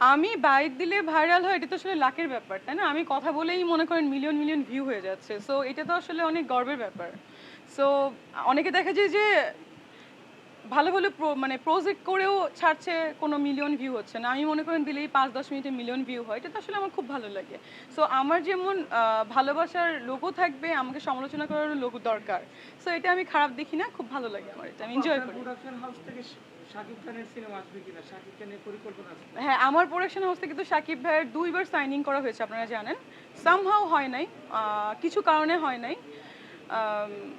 আমি বাইক দিলে ভাইরাল হয়, এটা তো আসলে লাকের ব্যাপার, তাই না? আমি কথা বলেই মনে করেন মিলিয়ন মিলিয়ন ভিউ হয়ে যাচ্ছে। সো এটা তো আসলে অনেক গর্বের ব্যাপার। সো অনেকে দেখা যায় যে ভালো ভালো মানে প্রজেক্ট করেও ছাড়ছে কোনো মিলিয়ন ভিউ হচ্ছে না। আমি মনে করেন দিলেই পাঁচ দশ মিনিটে মিলিয়ন ভিউ হয়। এটা তো আসলে আমার খুব ভালো লাগে। সো আমার যেমন ভালোবাসার লোগো থাকবে আমাকে সমালোচনা করারও লোগো দরকার। সো এটা আমি খারাপ দেখি না খুব ভালো লাগে আমার এটা আমি এনজয় করি। হ্যাঁ আমার প্রোডাকশন হাউস থেকে তো সাকিব ভাইয়ের দুইবার সাইনিং করা হয়েছে আপনারা জানেন। সামহাও হয় নাই কিছু কারণে হয় নাই।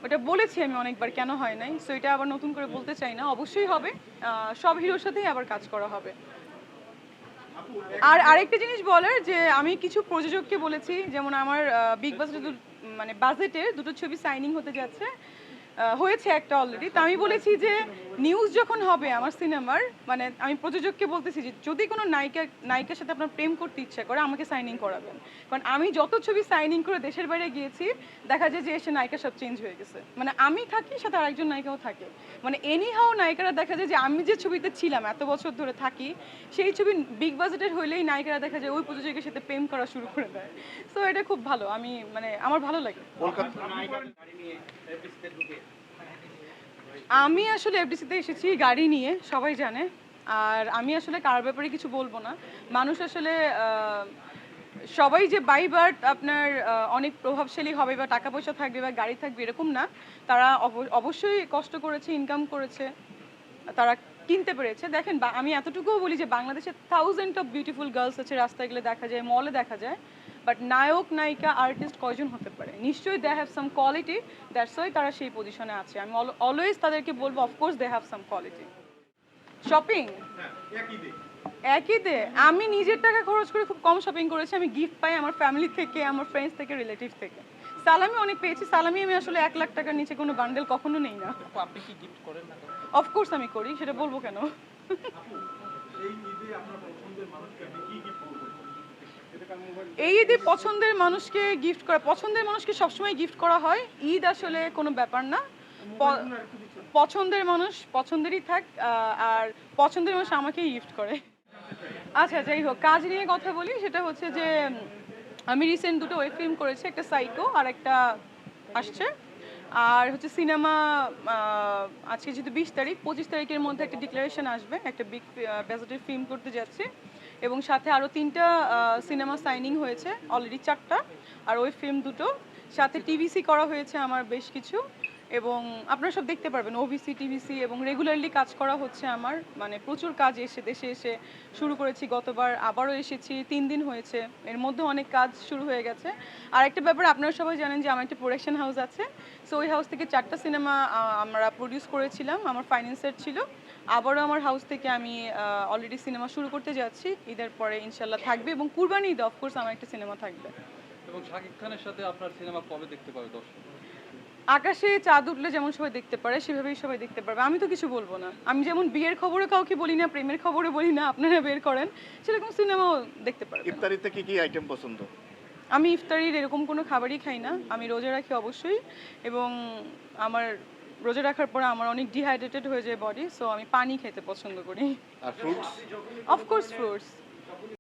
ওটা বলেছি আমি অনেকবার কেন হয় নাই সো এটা আবার নতুন করে বলতে চাই না, অবশ্যই হবে। সব হিরোর সাথেই আবার কাজ করা হবে। আর আরেকটা জিনিস বলার, যে আমি কিছু প্রযোজককে বলেছি, যেমন আমার বিগ বাস মানে বাজেটের দুটো ছবি সাইনিং হতে যাচ্ছে হয়েছে একটা অলরেডি তা আমি বলেছি যে নিউজ যখন হবে আমার সিনেমার মানে আমি প্রযোজককে বলতেছি যে যদি কোনো নায়িকা নায়িকার সাথে আপনার প্রেম করতে ইচ্ছা করে আমাকে সাইনিং করাবেন। কারণ আমি যত ছবি সাইনিং করে দেশের বাইরে গিয়েছি দেখা যায় যে এসে নায়িকা সব চেঞ্জ হয়ে গেছে। মানে আমি থাকি সাথে আরেকজন নায়িকাও থাকে। মানে এনি হাও নায়িকারা দেখা যায় যে আমি যে ছবিতে ছিলাম এত বছর ধরে থাকি সেই ছবি বিগ বাজেটের হইলেই নায়িকারা দেখা যায় ওই প্রযোজকের সাথে প্রেম করা শুরু করে দেয়। সো এটা খুব ভালো। আমি মানে আমার ভালো লাগে। কলকাতা গাড়ি নিয়ে এফডিসিতে ঢুকে আমি আসলে এফডিসিতে এসেছি গাড়ি নিয়ে, সবাই জানে। আর আমি আসলে কার ব্যাপারে কিছু বলব না। মানুষ আসলে সবাই যে বাই বার্থ আপনার অনেক প্রভাবশালী হবে বা টাকা পয়সা থাকবে বা গাড়ি থাকবে এরকম না। তারা অব- অবশ্যই কষ্ট করেছে ইনকাম করেছে, তারা কিনতে পেরেছে। দেখেন আমি এতটুকুও বলি যে বাংলাদেশে থাউজেন্ড অফ বিউটিফুল গার্লস আছে, রাস্তায় গেলে দেখা যায় মলে দেখা যায়। বাট নায়ক নায়িকা আর্টিস্ট কয়জন হতে পারে? নিশ্চয়ই they have some quality that's why তারা সেই পজিশনে আছে। আমি অলওয়েজ তাদেরকে বলব of course they have some quality shopping একই দে। আমি নিজের টাকা খরচ করে খুব কম শপিং করেছি আমি গিফট পাই আমার ফ্যামিলি থেকে আমার ফ্রেন্ডস থেকে রিলেটিভ থেকে। সালামি অনেক পেয়েছি সালামি আমি আসলে এক লাখ টাকার নিচে কোনো বান্ডেল কখনো নেই না। আপনি কি গিফট করেন না অফকোর্স আমি করি সেটা বলব কেন? এই ঈদে পছন্দের মানুষকে গিফট করা, পছন্দের মানুষকে সবসময় গিফট করা হয়, ঈদ আসলে কোনো ব্যাপার না। পছন্দের মানুষ, পছন্দেরই থাক আর পছন্দের মানুষ আমাকেই গিফট করে। আচ্ছা যাই হোক, কাজ নিয়ে কথা বলি, সেটা হচ্ছে যে, আমি রিসেন্ট দুটো ওয়েব ফিল্ম করেছি, একটা সাইকো আর একটা আসছে। আর হচ্ছে সিনেমা আজকে যেহেতু বিশ তারিখ, পঁচিশ তারিখের মধ্যে একটা ডিক্লারেশন আসবে, একটা বিগ বাজেটের ফিল্ম করতে যাচ্ছি। এবং সাথে আরও তিনটা সিনেমা সাইনিং হয়েছে অলরেডি চারটা, আর ওই ফিল্ম দুটো। সাথে টিভিসি করা হয়েছে আমার বেশ কিছু। এবং আপনারা সব দেখতে পারবেন ওবিসি টিভিসি এবং রেগুলারলি কাজ করা হচ্ছে আমার। মানে প্রচুর কাজ এসে, দেশে এসে শুরু করেছি, গতবার আবারও এসেছি, তিন দিন হয়েছে। এর মধ্যে অনেক কাজ শুরু হয়ে গেছে। আর একটা ব্যাপার, আপনারা সবাই জানেন যে আমার একটা প্রোডাকশন হাউস আছে। সো ওই হাউস থেকে চারটা সিনেমা আমরা প্রডিউস করেছিলাম, আমার ফাইন্যান্সের ছিল। আবারও আমার হাউস থেকে আমি অলরেডি সিনেমা শুরু করতে যাচ্ছি। ঈদের পরে ইনশাল্লাহ থাকবে এবং কুরবানি ঈদে অফকোর্স আমার একটা সিনেমা থাকবে। এবং শাকিব খানের সাথে আপনার সিনেমা কবে দেখতে পাবে দর্শক? আকাশে চাঁদ উঠলে যেমন সবাই দেখতে পারে সেভাবেই সবাই দেখতে পারবে। আমি তো কিছু বলব না। আমি যেমন বিয়ের খবরে কাউকে বলি না প্রেমের খবরে বলি না আপনারা বের করেন সেরকম সিনেমাও দেখতে পারবেন ইফতারিতে কি কি আইটেম পছন্দ? আমি ইফতারির এরকম কোনো খাবারই খাই না। আমি রোজা রাখি অবশ্যই এবং আমার রোজা রাখার পরে আমার অনেক ডিহাইড্রেটেড হয়ে যায় বডি সো আমি পানি খেতে পছন্দ করি। আর ফ্রুটস অফকোর্স ফ্রুটস